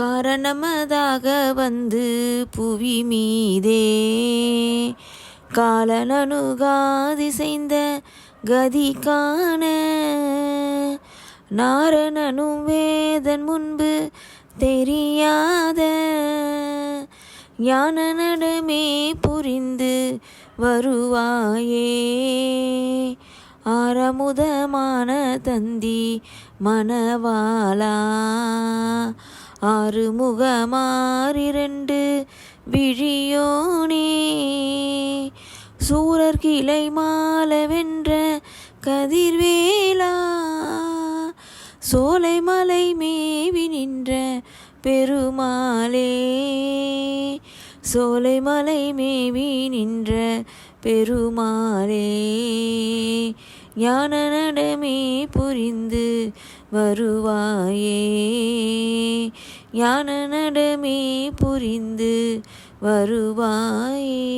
காரணமதாக வந்து புவி மீதே காலனனுகாதிசைந்த கதி காண நாரணனும் வேதன் முன்பு தெரியாத. ஞான நடமே புரிந்து வருவாயே. ஆரமுதமான தந்தி மணவாளா. ஆறுமுகமாறிரண்டு விழியோனே. சூரர் கிளை மாலவென்ற கதிர்வேலா. சோலை மலை மேவி நின்ற பெருமாளே. சோலை மலை மேவி நின்ற பெருமாளே. ஞான நடமே புரிந்து வருவாயே. ஞான நடமே புரிந்து வருவாயே.